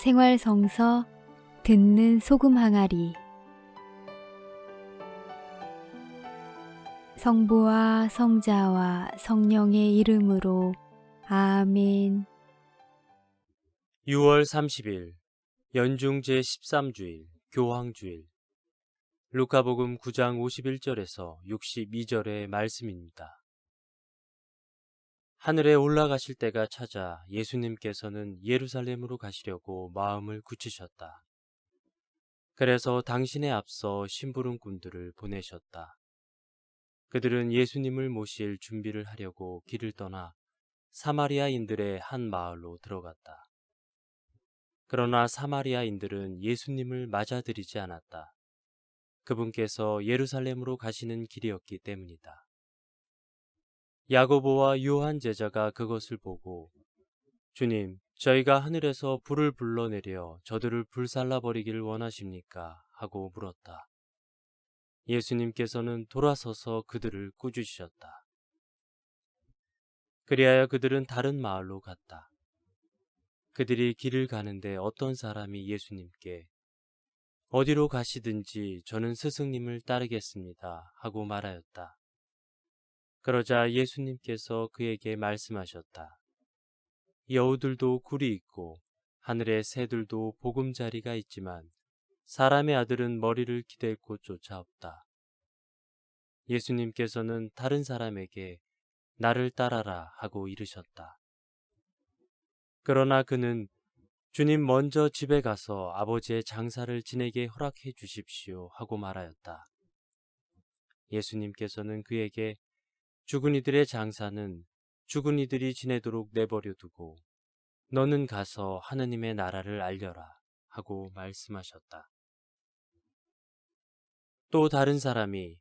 생활성서 듣는 소금 항아리. 성부와 성자와 성령의 이름으로 아멘. 6월 30일 연중 제13주일 교황주일. 루카복음 9장 51절에서 62절의 말씀입니다. 하늘에 올라가실 때가 찾아 예수님께서는 예루살렘으로 가시려고 마음을 굳히셨다. 그래서 당신에 앞서 심부름꾼들을 보내셨다. 그들은 예수님을 모실 준비를 하려고 길을 떠나 사마리아인들의 한 마을로 들어갔다. 그러나 사마리아인들은 예수님을 맞아들이지 않았다. 그분께서 예루살렘으로 가시는 길이었기 때문이다. 야고보와 요한 제자가 그것을 보고 주님, 저희가 하늘에서 불을 불러내려 저들을 불살라 버리기를 원하십니까? 하고 물었다. 예수님께서는 돌아서서 그들을 꾸짖으셨다. 그리하여 그들은 다른 마을로 갔다. 그들이 길을 가는데 어떤 사람이 예수님께 어디로 가시든지 저는 스승님을 따르겠습니다. 하고 말하였다. 그러자 예수님께서 그에게 말씀하셨다. 여우들도 굴이 있고 하늘의 새들도 보금자리가 있지만 사람의 아들은 머리를 기댈 곳조차 없다. 예수님께서는 다른 사람에게 나를 따라라 하고 이르셨다. 그러나 그는 주님 먼저 집에 가서 아버지의 장사를 지내게 허락해 주십시오 하고 말하였다. 예수님께서는 그에게 죽은 이들의 장사는 죽은 이들이 지내도록 내버려 두고 너는 가서 하느님의 나라를 알려라 하고 말씀하셨다. 또 다른 사람이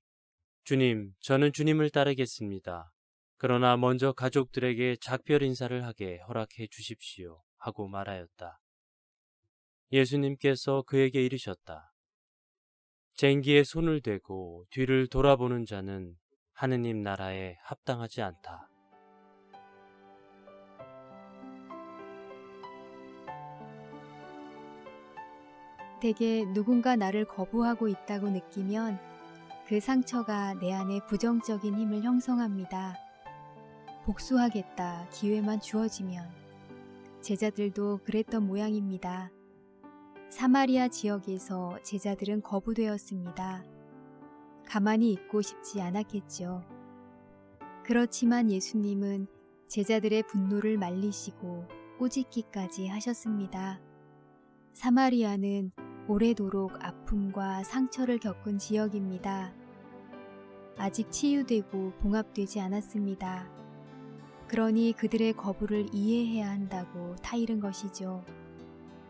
주님, 저는 주님을 따르겠습니다. 그러나 먼저 가족들에게 작별 인사를 하게 허락해 주십시오. 하고 말하였다. 예수님께서 그에게 이르셨다. 쟁기에 손을 대고 뒤를 돌아보는 자는 하느님 나라에 합당하지 않다. 대개 누군가 나를 거부하고 있다고 느끼면 그 상처가 내 안에 부정적인 힘을 형성합니다. 복수하겠다 기회만 주어지면 제자들도 그랬던 모양입니다. 사마리아 지역에서 제자들은 거부되었습니다. 가만히 있고 싶지 않았겠죠. 그렇지만 예수님은 제자들의 분노를 말리시고 꾸짖기까지 하셨습니다. 사마리아는 오래도록 아픔과 상처를 겪은 지역입니다. 아직 치유되고 봉합되지 않았습니다. 그러니 그들의 거부를 이해해야 한다고 타이른 것이죠.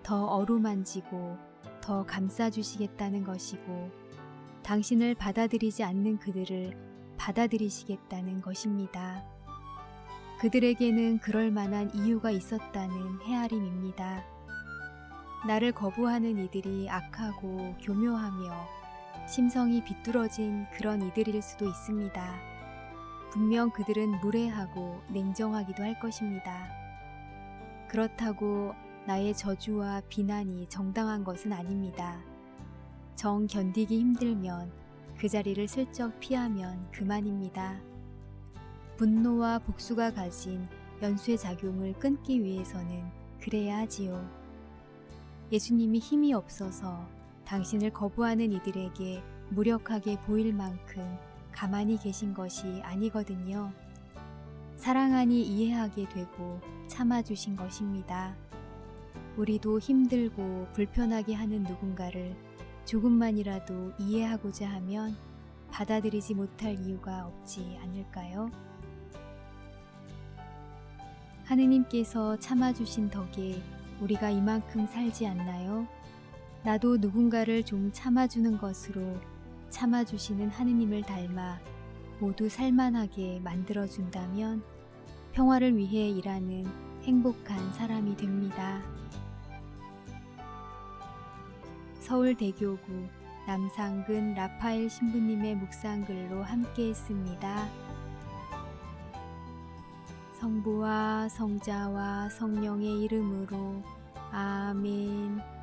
더 어루만지고 더 감싸주시겠다는 것이고 당신을 받아들이지 않는 그들을 받아들이시겠다는 것입니다. 그들에게는 그럴 만한 이유가 있었다는 헤아림입니다. 나를 거부하는 이들이 악하고 교묘하며 심성이 비뚤어진 그런 이들일 수도 있습니다. 분명 그들은 무례하고 냉정하기도 할 것입니다. 그렇다고 나의 저주와 비난이 정당한 것은 아닙니다. 정 견디기 힘들면 그 자리를 슬쩍 피하면 그만입니다. 분노와 복수가 가진 연쇄 작용을 끊기 위해서는 그래야 하지요. 예수님이 힘이 없어서 당신을 거부하는 이들에게 무력하게 보일 만큼 가만히 계신 것이 아니거든요. 사랑하니 이해하게 되고 참아주신 것입니다. 우리도 힘들고 불편하게 하는 누군가를 조금만이라도 이해하고자 하면 받아들이지 못할 이유가 없지 않을까요? 하느님께서 참아주신 덕에 우리가 이만큼 살지 않나요? 나도 누군가를 좀 참아주는 것으로 참아주시는 하느님을 닮아 모두 살만하게 만들어준다면 평화를 위해 일하는 행복한 사람이 됩니다. 서울대교구 남상근 라파엘 신부님의 묵상글로 함께 했습니다. 성부와 성자와 성령의 이름으로 아멘.